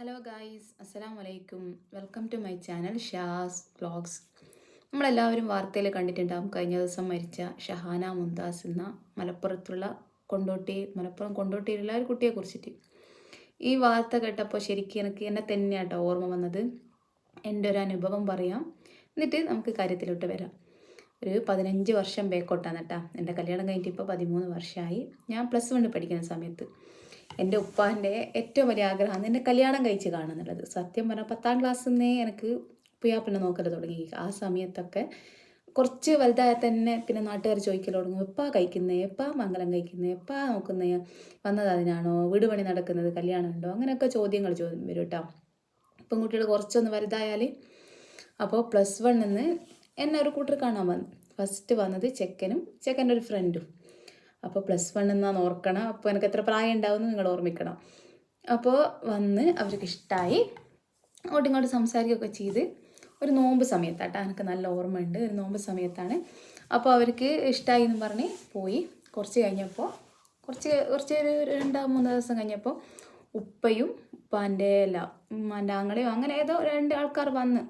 Hello guys അസ്സലാം വലൈക്കും welcome to my channel Shaz vlogs നമ്മളെല്ലാവരും വാർത്തയിൽ കണ്ടിട്ടുണ്ടാകും കഴിഞ്ഞ ദിവസം മരിച്ച ഷഹാന മുന്താസ് എന്ന മലപ്പുറത്തുള്ള കൊണ്ടോട്ടി മലപ്പുറം കൊണ്ടോട്ടിയിലുള്ള ഒരു കുട്ടിയെ കുറിച്ചിട്ട്. ഈ വാർത്ത കേട്ടപ്പോൾ ശരിക്കും എനിക്ക് എന്നെ തന്നെയാട്ടോ ഓർമ്മ വന്നത്. എന്റെ ഒരു അനുഭവം പറയാം. എന്നിട്ട് നമുക്ക് കാര്യത്തിലോട്ട് വരാം. ഒരു പതിനഞ്ച് വർഷം ബേക്കോട്ടാണ് കേട്ടോ. എന്റെ കല്യാണം കഴിഞ്ഞിട്ട് ഇപ്പോൾ പതിമൂന്ന് വർഷമായി. ഞാൻ പ്ലസ് വണ്ണിൽ പഠിക്കുന്ന സമയത്ത്. എന്റെ ഉപ്പാന്റെ ഏറ്റവും വലിയ ആഗ്രഹമാണ് എന്നെ കല്യാണം കഴിച്ച് കാണുന്നുള്ളത്. സത്യം പറഞ്ഞാൽ പത്താം ക്ലാസ്സിൽ നിന്നേ എനിക്ക് പുയ്യാപ്പിന്നെ നോക്കൽ തുടങ്ങി. ആ സമയത്തൊക്കെ കുറച്ച് വലുതായ തന്നെ പിന്നെ നാട്ടുകാർ ചോദിക്കൽ തുടങ്ങും എപ്പാ കഴിക്കുന്നത് എപ്പാ മംഗലം കഴിക്കുന്നത് എപ്പാ നോക്കുന്നേ? വന്നത് അതിനാണോ? വീട് പണി നടക്കുന്നത് കല്യാണം ഉണ്ടോ? അങ്ങനെയൊക്കെ ചോദ്യങ്ങൾ ചോദ്യം വരും കേട്ടോ പെൺകുട്ടികൾ കുറച്ചൊന്ന് വലുതായാൽ അപ്പോൾ പ്ലസ് വണ്ണിൽ നിന്ന് എന്നെ ഒരു കൂട്ടർ കാണാൻ വന്നു. ഫസ്റ്റ് വന്നത് ചെക്കനും ചെക്കന്റെ ഒരു ഫ്രണ്ടും അപ്പോൾ പ്ലസ് വൺ എന്നാന്ന് ഓർക്കണം. അപ്പോൾ എനിക്ക് എത്ര പ്രായം ഉണ്ടാവും നിങ്ങൾ ഓർമ്മിക്കണം. അപ്പോൾ വന്ന് അവർക്ക് ഇഷ്ടമായി അങ്ങോട്ടും ഇങ്ങോട്ട് സംസാരിക്കുകയൊക്കെ ചെയ്ത് ഒരു നോമ്പ് സമയത്താട്ടോ എനിക്ക് നല്ല ഓർമ്മയുണ്ട്. ഒരു നോമ്പ് സമയത്താണ്. അപ്പോൾ അവർക്ക് ഇഷ്ടമായി എന്ന് പറഞ്ഞ് പോയി. കുറച്ച് കഴിഞ്ഞപ്പോൾ കുറച്ച് കുറച്ച് ഒരു രണ്ടോ മൂന്നോ ദിവസം കഴിഞ്ഞപ്പോൾ ഉപ്പയും ഉപ്പാന്റെ അല്ല ഉമ്മാന്റെ ആങ്ങളെയോ അങ്ങനെ ഏതോ രണ്ട് ആൾക്കാർ വന്ന്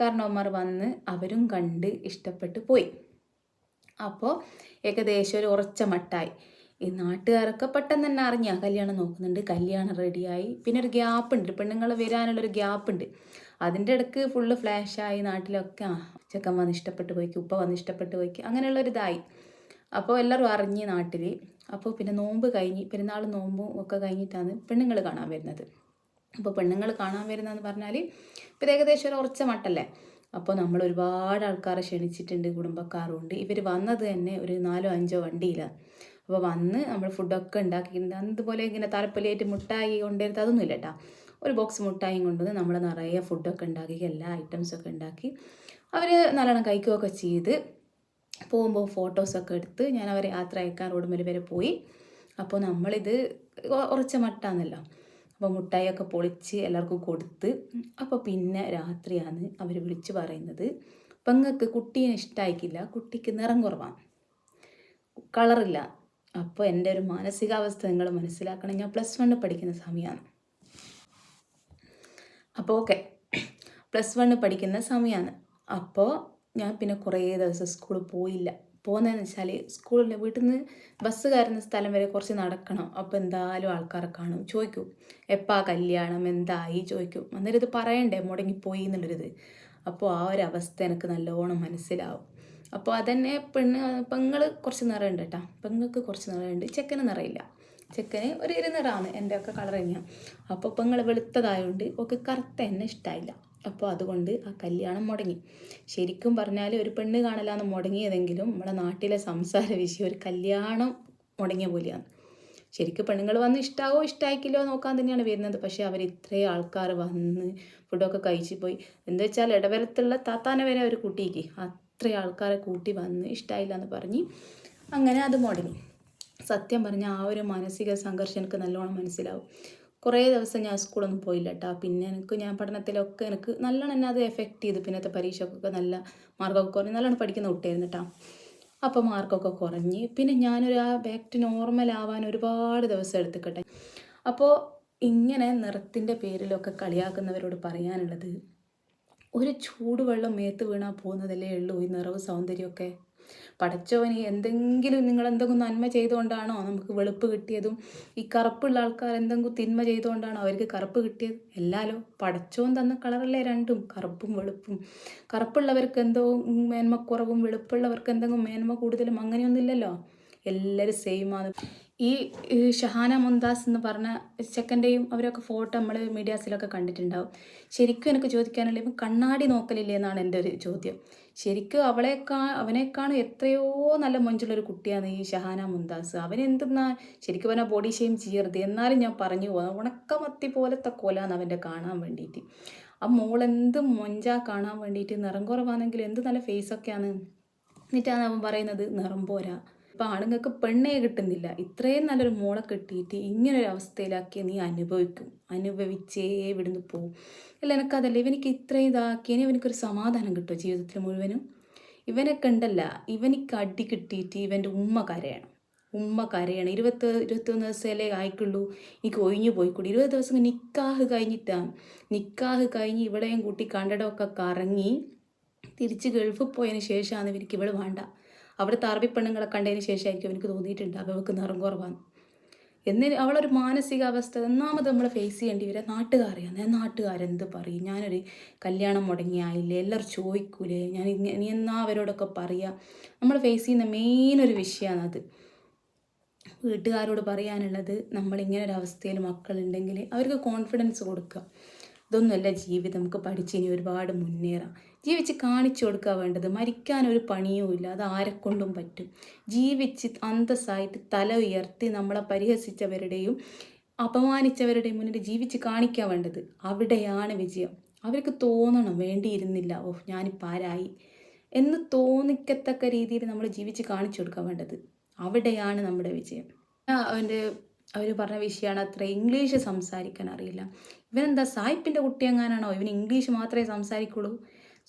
കാരണവന്മാർ വന്ന് അവരും കണ്ട് ഇഷ്ടപ്പെട്ട് പോയി. അപ്പോൾ ഏകദേശം ഒരു ഉറച്ച മട്ടായി. ഈ നാട്ടുകാരൊക്കെ പെട്ടെന്ന് തന്നെ അറിഞ്ഞ കല്യാണം നോക്കുന്നുണ്ട് കല്യാണം റെഡിയായി പിന്നെ ഒരു ഗ്യാപ്പ് ഉണ്ട് പെണ്ണുങ്ങൾ വരാനുള്ളൊരു ഗ്യാപ്പ് ഉണ്ട്. അതിന്റെ ഇടയ്ക്ക് ഫുള്ള് ഫ്ലാഷായി നാട്ടിലൊക്കെ ആ ചെക്കൻ വന്ന് ഇഷ്ടപ്പെട്ട് പോയിക്ക് ഉപ്പ വന്ന് ഇഷ്ടപ്പെട്ട് പോയിക്ക് അങ്ങനെയുള്ളൊരിതായി അപ്പോൾ എല്ലാവരും അറിഞ്ഞ് നാട്ടിൽ അപ്പോൾ പിന്നെ നോമ്പ് കഴിഞ്ഞ് പെരുന്നാൾ നോമ്പും ഒക്കെ കഴിഞ്ഞിട്ടാണ് പെണ്ണുങ്ങൾ കാണാൻ വരുന്നത്. അപ്പോൾ പെണ്ണുങ്ങൾ കാണാൻ വരുന്നതെന്ന് പറഞ്ഞാൽ ഇപ്പോൾ ഏകദേശം ഒരു ഉറച്ച മട്ടല്ലേ? അപ്പോൾ നമ്മൾ ഒരുപാട് ആൾക്കാരെ ക്ഷണിച്ചിട്ടുണ്ട് കുടുംബക്കാരുണ്ട്. ഇവർ വന്നത് തന്നെ ഒരു നാലോ അഞ്ചോ വണ്ടിയിലാണ് അപ്പോൾ വന്ന് നമ്മൾ ഫുഡൊക്കെ ഉണ്ടാക്കിയിട്ടുണ്ട്. അതുപോലെ ഇങ്ങനെ താല്പര്യമായിട്ട് മുട്ടായി കൊണ്ടുവരുന്നത് അതൊന്നും ഇല്ല കേട്ടോ ഒരു ബോക്സ് മുട്ടായി കൊണ്ടുവന്ന് നമ്മൾ നിറയെ ഫുഡൊക്കെ ഉണ്ടാക്കി എല്ലാ ഐറ്റംസൊക്കെ ഉണ്ടാക്കി. അവർ നല്ലോണം കഴിക്കുകയൊക്കെ ചെയ്ത് പോകുമ്പോൾ ഫോട്ടോസൊക്കെ എടുത്ത് ഞാൻ അവരെ യാത്ര അയക്കാൻ റോഡ് വരെ പോയി. അപ്പോൾ നമ്മളിത് ഉറച്ച മട്ടാന്നല്ലോ. അപ്പോൾ മുട്ടായിയൊക്കെ പൊളിച്ച് എല്ലാവർക്കും കൊടുത്ത്. അപ്പോൾ പിന്നെ രാത്രിയാണ് അവർ വിളിച്ച് പറയുന്നത്. പെങ്ങൾക്ക് കുട്ടീനെ ഇഷ്ടമായിക്കില്ല കുട്ടിക്ക് നിറം കുറവാണ്. കളറില്ല. അപ്പോൾ എന്റെ ഒരു മാനസികാവസ്ഥ നിങ്ങൾ മനസ്സിലാക്കണം. ഞാൻ പ്ലസ് വണ്ണിൽ പഠിക്കുന്ന സമയമാണ് അപ്പോൾ ഓക്കെ. പ്ലസ് വണ്ണിൽ പഠിക്കുന്ന സമയമാണ് അപ്പോൾ ഞാൻ പിന്നെ കുറേ ദിവസം സ്കൂളിൽ പോയില്ല. പോകുന്നതെന്ന് വെച്ചാൽ സ്കൂളിൽ വീട്ടിൽ നിന്ന് ബസ് കയറുന്ന സ്ഥലം വരെ കുറച്ച് നടക്കണം. അപ്പോൾ എന്തായാലും ആൾക്കാരെ കാണും. ചോദിക്കും എപ്പാ കല്യാണം? എന്തായി? ചോദിക്കും. അന്നേരം ഇത് പറയണ്ടേ മുടങ്ങിപ്പോയി എന്നുള്ളൊരിത്. അപ്പോൾ ആ ഒരു അവസ്ഥ എനിക്ക് നല്ലോണം മനസ്സിലാവും. അപ്പോൾ അതന്നെ പെണ്ണ് പെങ്ങൾ കുറച്ച് നിറയുണ്ട് കേട്ടോ പെങ്ങൾക്ക് കുറച്ച് നിറയുണ്ട്. ചെക്കന് നിറയില്ല. ചെക്കന് ഒരു ഇരുനിറാണ് എന്റെ ഒക്കെ കളർ തന്നെയാണ് അപ്പോൾ പെങ്ങൾ വെളുത്തതായതുകൊണ്ട് ഒക്കെ കറുത്ത എന്നെ ഇഷ്ടമായില്ല അപ്പോൾ അതുകൊണ്ട് ആ കല്യാണം മുടങ്ങി. ശരിക്കും പറഞ്ഞാൽ ഒരു പെണ്ണ് കാണലാന്ന് മുടങ്ങിയതെങ്കിലും നമ്മുടെ നാട്ടിലെ സംസാര വിഷയം ഒരു കല്യാണം മുടങ്ങിയ പോലെയാണ്. ശരിക്കും പെണ്ണുങ്ങൾ വന്ന് ഇഷ്ടാവോ ഇഷ്ടമായിക്കില്ലോ നോക്കാൻ തന്നെയാണ് വരുന്നത്. പക്ഷേ അവർ ഇത്രയും ആൾക്കാർ വന്ന് ഫുഡൊക്കെ കഴിച്ച് പോയി. എന്താ വെച്ചാൽ ഇടവരത്തുള്ള താത്താനെ വരെ അവർ കൂട്ടിയേക്ക് അത്രയും ആൾക്കാരെ കൂട്ടി വന്ന് ഇഷ്ടമായില്ല എന്ന് പറഞ്ഞ് അങ്ങനെ അത് മുടങ്ങി. സത്യം പറഞ്ഞാൽ ആ ഒരു മാനസിക സംഘർഷം എനിക്ക് നല്ലോണം മനസ്സിലാവും. കുറേ ദിവസം ഞാൻ സ്കൂളൊന്നും പോയില്ല കേട്ടോ പിന്നെ എനിക്ക് ഞാൻ പഠനത്തിലൊക്കെ എനിക്ക് നല്ലോണം എന്നെ അത് എഫക്റ്റ് ചെയ്തു. പിന്നത്തെ പരീക്ഷക്കൊക്കെ നല്ല മാർക്കൊക്കെ കുറഞ്ഞ് നല്ലോണം പഠിക്കുന്ന കുട്ടിയായിരുന്നു കേട്ടോ അപ്പോൾ മാർക്കൊക്കെ കുറഞ്ഞ്. പിന്നെ ഞാനൊരു ആ ബാക്ക് ടു നോർമൽ ആവാൻ ഒരുപാട് ദിവസം എടുത്തിക്കട്ടെ. അപ്പോൾ ഇങ്ങനെ നിറത്തിന്റെ പേരിലൊക്കെ കളിയാക്കുന്നവരോട് പറയാനുള്ളത് ഒരു ചൂടുവെള്ളം മേത്ത് വീണാൽ പോകുന്നതല്ലേ ഉള്ളൂ ഈ നിറവ് സൗന്ദര്യമൊക്കെ. പടച്ചവന് എന്തെങ്കിലും നിങ്ങൾ എന്തെങ്കിലും നന്മ ചെയ്തുകൊണ്ടാണോ നമുക്ക് വെളുപ്പ് കിട്ടിയതും ഈ കറുപ്പുള്ള ആൾക്കാർ എന്തെങ്കിലും തിന്മ ചെയ്തുകൊണ്ടാണോ അവർക്ക് കറുപ്പ് കിട്ടിയത്? എല്ലാലോ പടച്ചോൻ തന്ന കളറല്ലേ രണ്ടും കറുപ്പും വെളുപ്പും. കറുപ്പുള്ളവർക്ക് എന്തോ മേന്മക്കുറവും വെളുപ്പുള്ളവർക്ക് എന്തെങ്കിലും മേന്മ കൂടുതലും അങ്ങനെയൊന്നുമില്ലല്ലോ. എല്ലാവരും സെയിമാണ് ഈ ഷഹാന മുന്താസ് എന്ന് പറഞ്ഞ ചെക്കന്റെയും അവരൊക്കെ ഫോട്ടോ നമ്മൾ മീഡിയാസിലൊക്കെ കണ്ടിട്ടുണ്ടാവും. ശരിക്കും എനിക്ക് ചോദിക്കാനുള്ള ഇപ്പം കണ്ണാടി നോക്കലില്ലേ എന്നാണ് എന്റെ ഒരു ചോദ്യം. ശരിക്കും അവളെക്കാ അവനേക്കാണ് എത്രയോ നല്ല മൊഞ്ചുള്ളൊരു കുട്ടിയാണ് ഈ ഷഹാന മുന്താസ് അവനെന്തെന്നാ ശരിക്കും പറഞ്ഞാൽ ബോഡി ഷെയിം ചെയ്യരുത് എന്നാലും ഞാൻ പറഞ്ഞു പോകുന്നത് ഉണക്കമത്തി പോലത്തെ കൊലാന്ന് അവന്റെ കാണാൻ വേണ്ടിയിട്ട് ആ മോളെന്ത് മൊഞ്ച കാണാൻ വേണ്ടിയിട്ട് നിറം കുറവാണെങ്കിൽ എന്ത് നല്ല ഫേസൊക്കെയാണ് എന്നിട്ടാണ് അവൻ പറയുന്നത് നിറം പോരാ. ഇപ്പം ആണുങ്ങൾക്ക് പെണ്ണേ കിട്ടുന്നില്ല. ഇത്രയും നല്ലൊരു മോളെ കിട്ടിയിട്ട് ഇങ്ങനൊരു അവസ്ഥയിലാക്കി നീ അനുഭവിക്കും. അനുഭവിച്ചേ ഇവിടുന്ന് പോവും. അല്ല എനിക്കതല്ല ഇവനിക്ക് ഇത്രയും ഇതാക്കിയതിന് ഇവനിക്കൊരു സമാധാനം കിട്ടുമോ ജീവിതത്തിൽ മുഴുവനും? ഇവനൊക്കെ ഉണ്ടല്ല ഇവനിക്ക് അടി കിട്ടിയിട്ട് ഇവന്റെ ഉമ്മ കരയണം. ഉമ്മ കരയണം. ഇരുപത്തി ഇരുപത്തൊന്ന് ദിവസമല്ലേ ആയിക്കുള്ളൂ. എനിക്ക് ഒഴിഞ്ഞു പോയിക്കൂടി. ഇരുപത് ദിവസം നിക്കാഹ് കഴിഞ്ഞിട്ടാണ് നിക്കാഹ് കഴിഞ്ഞ് ഇവിടെയും കൂട്ടി കണ്ടടമൊക്കെ കറങ്ങി തിരിച്ച് ഗൾഫിൽ പോയതിന് ശേഷമാണ് ഇവർക്ക് ഇവിടെ വേണ്ട. അവിടുത്തെ അറബി പെണ്ണുങ്ങളെ കണ്ടതിന് ശേഷമായിരിക്കും എനിക്ക് തോന്നിയിട്ടുണ്ട് അവൾക്ക് നിറം കുറവാണ് എന്നിട്ട് അവളൊരു മാനസികാവസ്ഥ ഒന്നാമത് നമ്മൾ ഫേസ് ചെയ്യേണ്ടി വരിക നാട്ടുകാരെയാണ് ഞാൻ നാട്ടുകാരെന്ത് പറയും? ഞാനൊരു കല്യാണം മുടങ്ങിയായില്ലേ? എല്ലാവരും ചോദിക്കൂലേ? ഞാൻ ഇനി എന്നാ അവരോടൊക്കെ പറയുക നമ്മൾ ഫേസ് ചെയ്യുന്ന മെയിൻ ഒരു വിഷയമാണ് അത് വീട്ടുകാരോട് പറയാനുള്ളത് നമ്മളിങ്ങനെ ഒരു മക്കളുണ്ടെങ്കിൽ അവർക്ക് കോൺഫിഡൻസ് കൊടുക്കുക. ഇതൊന്നുമല്ല ജീവിതം. നമുക്ക് പഠിച്ച് ഇനി ഒരുപാട് മുന്നേറാം. ജീവിച്ച് കാണിച്ചു കൊടുക്കുക വേണ്ടത്. മരിക്കാൻ ഒരു പണിയുമില്ല അത് ആരെക്കൊണ്ടും പറ്റും. ജീവിച്ച് അന്തസ്സായിട്ട് തല ഉയർത്തി നമ്മളെ പരിഹസിച്ചവരുടെയും അപമാനിച്ചവരുടെയും മുന്നിൽ ജീവിച്ച് കാണിക്കാൻ വേണ്ടത് അവിടെയാണ് വിജയം. അവർക്ക് തോന്നണം. വേണ്ടിയിരുന്നില്ല. ഓഹ് ഞാനിപ്പോൾ ആരായി? എന്ന് തോന്നിക്കത്തക്ക രീതിയിൽ നമ്മൾ ജീവിച്ച് കാണിച്ചു കൊടുക്കാൻ വേണ്ടത്. അവിടെയാണ് നമ്മുടെ വിജയം. അവന്റെ അവർ പറഞ്ഞ വിഷയമാണ് അത്ര ഇംഗ്ലീഷ് സംസാരിക്കാൻ അറിയില്ല. ഇവനെന്താ സായിപ്പിന്റെ കുട്ടി എങ്ങാനാണോ? ഇവൻ ഇംഗ്ലീഷ് മാത്രമേ സംസാരിക്കുള്ളൂ.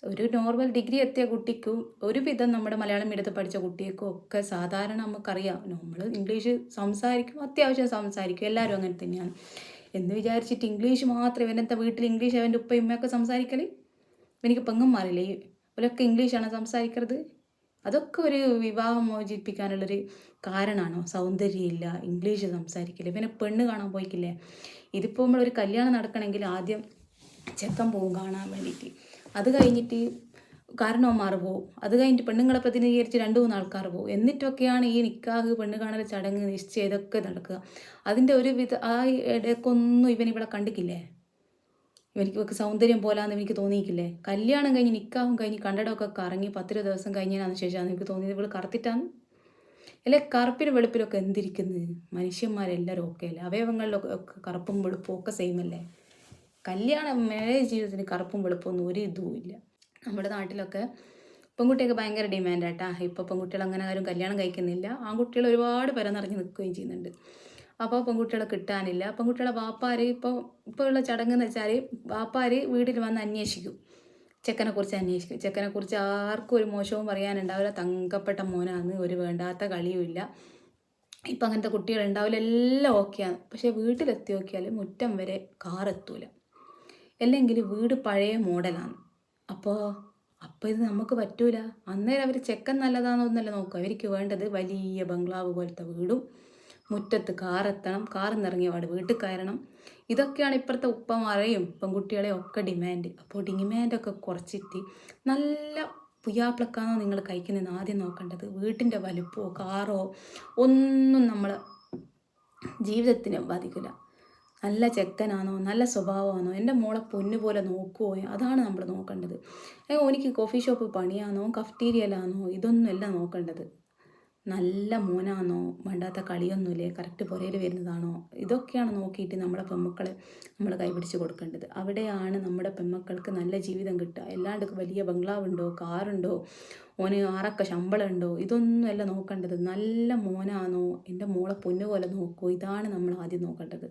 ഒരു നോർമൽ ഡിഗ്രി എത്തിയ കുട്ടിക്കും ഒരുവിധം നമ്മുടെ മലയാളം മീഡിയത്തിൽ പഠിച്ച കുട്ടികൾക്കും ഒക്കെ സാധാരണ നമുക്കറിയാം. നമ്മൾ ഇംഗ്ലീഷ് സംസാരിക്കും അത്യാവശ്യം സംസാരിക്കും. എല്ലാവരും അങ്ങനെ തന്നെയാണ്. എന്ന് വിചാരിച്ചിട്ട് ഇംഗ്ലീഷ് മാത്രം ഇവനെന്താ വീട്ടിൽ ഇംഗ്ലീഷ് അവന്റെ ഉപ്പ ഉമ്മയൊക്കെ സംസാരിക്കൽ എനിക്ക് പെങ്ങന്മാരില്ലേ ഇവരൊക്കെ ഇംഗ്ലീഷാണ് സംസാരിക്കുന്നത് അതൊക്കെ ഒരു വിവാഹം മോചിപ്പിക്കാനുള്ളൊരു കാരണമാണോ സൗന്ദര്യമില്ല ഇംഗ്ലീഷ് സംസാരിക്കില്ല പിന്നെ പെണ്ണ് കാണാൻ പോയിക്കില്ലേ? ഇതിപ്പോൾ നമ്മളൊരു കല്യാണം നടക്കണമെങ്കിൽ ആദ്യം ചെക്കൻ പോകും കാണാൻ വേണ്ടിയിട്ട്. അത് കഴിഞ്ഞിട്ട് കാരണവന്മാർ പോവും. അത് കഴിഞ്ഞിട്ട് പെണ്ണുങ്ങളെ പ്രതിനിധീകരിച്ച് രണ്ട് മൂന്ന് ആൾക്കാർ പോകും എന്നിട്ടൊക്കെയാണ് ഈ നിക്കാഹ് പെണ്ണ് കാണൽ ചടങ്ങ് നിശ്ചയം ഇതൊക്കെ നടക്കുക. അതിന്റെ ഒരു വിധ ആ ഇടയ്ക്കൊന്നും ഇവൻ ഇവിടെ കണ്ടിക്കില്ലേ? ഇവർക്ക് സൗന്ദര്യം പോലാന്ന് എനിക്ക് തോന്നിയിക്കില്ലേ? കല്യാണം കഴിഞ്ഞ് നിൽക്കാവും കഴിഞ്ഞ് കണ്ടടമൊക്കെ കറങ്ങി പത്തിരു ദിവസം കഴിഞ്ഞതിന് ശേഷമാണ് എനിക്ക് തോന്നിയത്. ഇവൾ കറുത്തിട്ടാണ്. അല്ലെ കറുപ്പിനും വെളുപ്പിലൊക്കെ എന്തിരിക്കുന്നത് മനുഷ്യന്മാരെല്ലാവരും ഒക്കെ അല്ലേ? അവയവങ്ങളിലൊക്കെ കറുപ്പും വെളുപ്പും ഒക്കെ സെയിം അല്ലേ? കല്യാണം മാരേജ് ജീവിതത്തിന് കറുപ്പും വെളുപ്പൊന്നും ഒരു ഇതും ഇല്ല. നമ്മുടെ നാട്ടിലൊക്കെ പെൺകുട്ടിയൊക്കെ ഭയങ്കര ഡിമാൻഡാട്ടാ ഇപ്പോൾ പെൺകുട്ടികൾ അങ്ങനെ ആരും കല്യാണം കഴിക്കുന്നില്ല. ആൺകുട്ടികൾ ഒരുപാട് പേരെ നിൽക്കുകയും ചെയ്യുന്നുണ്ട്. അപ്പോൾ പെൺകുട്ടികളെ കിട്ടാനില്ല. പെൺകുട്ടികളെ വാപ്പാർ ഇപ്പോൾ ഇപ്പോൾ ഉള്ള ചടങ്ങെന്ന് വെച്ചാൽ വാപ്പാർ വീട്ടിൽ വന്ന് അന്വേഷിക്കും. ചെക്കനെക്കുറിച്ച് അന്വേഷിക്കും. ചെക്കനെക്കുറിച്ച് ആർക്കും ഒരു മോശവും പറയാനുണ്ടാവില്ല. തങ്കപ്പെട്ട മോനാന്ന് ഒരു വേണ്ടാത്ത കളിയുമില്ല ഇപ്പം അങ്ങനത്തെ കുട്ടികളുണ്ടാവില്ല എല്ലാം ഓക്കെയാണ് പക്ഷേ വീട്ടിലെത്തി നോക്കിയാൽ മുറ്റം വരെ കാർ എത്തൂല. അല്ലെങ്കിൽ വീട് പഴയ മോഡലാണ്. അപ്പോൾ അപ്പോൾ ഇത് നമുക്ക് പറ്റൂല. അന്നേരം അവർ ചെക്കൻ നല്ലതാണെന്നൊന്നല്ല നോക്കുക. അവർക്ക് വേണ്ടത് വലിയ ബംഗ്ലാവ് പോലത്തെ വീടും മുറ്റത്ത് കാറെത്തണം കാറിൽ നിറങ്ങിയ പാട് വീട്ടിൽ കയറണം ഇതൊക്കെയാണ് ഇപ്പോഴത്തെ ഉപ്പമാരെയും പെൺകുട്ടികളെയും ഒക്കെ ഡിമാൻഡ്. അപ്പോൾ ഡിമാൻഡൊക്കെ കുറച്ചിട്ട് നല്ല പുയ്യാപ്പിളക്കാണോ നിങ്ങൾ കഴിക്കുന്നതെന്ന് ആദ്യം നോക്കേണ്ടത്. വീട്ടിന്റെ വലുപ്പമോ കാറോ ഒന്നും നമ്മൾ ജീവിതത്തിന് ബാധിക്കില്ല. നല്ല ചെക്കനാണോ നല്ല സ്വഭാവമാണോ എന്റെ മോളെ പൊന്നു പോലെ നോക്കുമോ അതാണ് നമ്മൾ നോക്കേണ്ടത്. എനിക്ക് കോഫി ഷോപ്പ് പണിയാണോ കഫ്റ്റീരിയലാണോ ഇതൊന്നുമല്ല നോക്കേണ്ടത്. നല്ല മോനാണോ വേണ്ടാത്ത കളിയൊന്നുമില്ലേ? കറക്റ്റ് പുറയിൽ വരുന്നതാണോ? ഇതൊക്കെയാണ് നോക്കിയിട്ട് നമ്മുടെ പെമ്മക്കളെ നമ്മൾ കൈപിടിച്ച് കൊടുക്കേണ്ടത്. അവിടെയാണ് നമ്മുടെ പെമ്മക്കൾക്ക് നല്ല ജീവിതം കിട്ടുക. അല്ലാണ്ട് വലിയ ബംഗ്ലാവുണ്ടോ? കാറുണ്ടോ? ഓന് ആറൊക്കെ ശമ്പളമുണ്ടോ? ഇതൊന്നുമല്ല നോക്കേണ്ടത്. നല്ല മോനാണോ എന്റെ മോളെ പൊന്നു പോലെ നോക്കുമോ ഇതാണ് നമ്മൾ ആദ്യം നോക്കേണ്ടത്.